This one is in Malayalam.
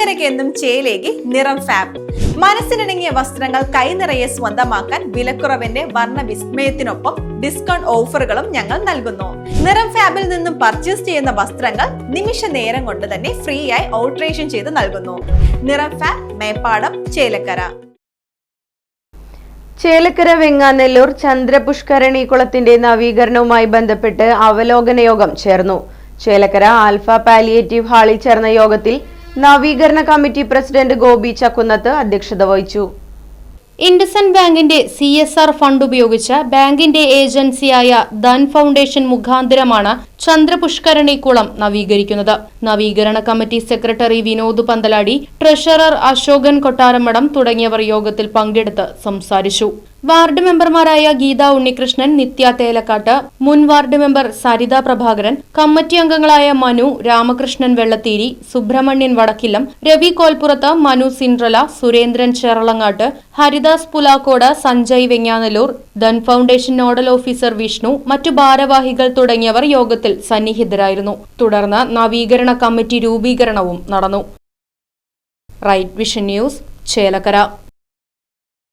ചേലക്കരയ്ക്ക് എന്നും ചേലേകി നിറം ഫാബ് മനസ്സിനിണങ്ങിയ വസ്ത്രങ്ങൾ കൈനിറയെ സ്വന്തമാക്കാൻ വിലക്കുറവിന്റെ വർണ വിസ്മയത്തിനൊപ്പം ഡിസ്കൗണ്ട് ഓഫറുകളും ഞങ്ങൾ നൽകുന്നു. നിറം ഫാബിൽ നിന്നും പർച്ചേസ് ചെയ്യുന്ന വസ്ത്രങ്ങൾ നിമിഷ നേരം കൊണ്ട് തന്നെ ഫ്രീ ആയി ഓൾട്രേഷൻ ചെയ്ത് നൽകുന്നു. നിറം ഫാബ് മേപ്പാടം ചേലക്കര. ചേലക്കര വെങ്ങാനെല്ലൂർ ചന്ദ്രപുഷ്കരണി കുളത്തിന്റെ നവീകരണവുമായി ബന്ധപ്പെട്ട് അവലോകന യോഗം ചേർന്നു. ചേലക്കര ആൽഫ പാലിയേറ്റീവ് ഹാളിൽ ചേർന്ന യോഗത്തിൽ നവീകരണ കമ്മിറ്റി പ്രസിഡന്റ് ഗോപി ചക്കുന്നത്ത് അധ്യക്ഷത വഹിച്ചു. ഇൻഡസൻ ബാങ്കിന്റെ സി എസ് ആർ ഫണ്ട് ഉപയോഗിച്ച് ബാങ്കിന്റെ ഏജൻസിയായ ധൻ ഫൗണ്ടേഷൻ മുഖാന്തരമാണ് ചന്ദ്രപുഷ്കരണി കുളം നവീകരിക്കുന്നത്. നവീകരണ committee secretary Vinod Panthaladi treasurer Ashokan Kottaramadom തുടങ്ങിയവർ യോഗത്തിൽ പങ്കെടുത്ത് സംസാരിച്ചു. വാർഡ് മെമ്പർമാരായ ഗീത ഉണ്ണികൃഷ്ണൻ നിത്യ തേലക്കാട്ട് മുൻ ward member Saritha Prabhakaran committee അംഗങ്ങളായ Manu Ramakrishnan Vellatheeri Subrahmanyan Vadakkillam Ravi Kolppurathu Manu Sindrala Surendran Cheralangatt Haridas Pulakkode Sanjay Venganalloor Dhan foundation nodal officer Vishnu മറ്റു ഭാരവാഹികൾ തുടങ്ങിയവർ യോഗത്തിൽ സന്നിഹിതരായിരുന്നു. തുടർന്ന് നവീകരണ കമ്മിറ്റി രൂപീകരണവും നടന്നു. Right vision news Chelakkara.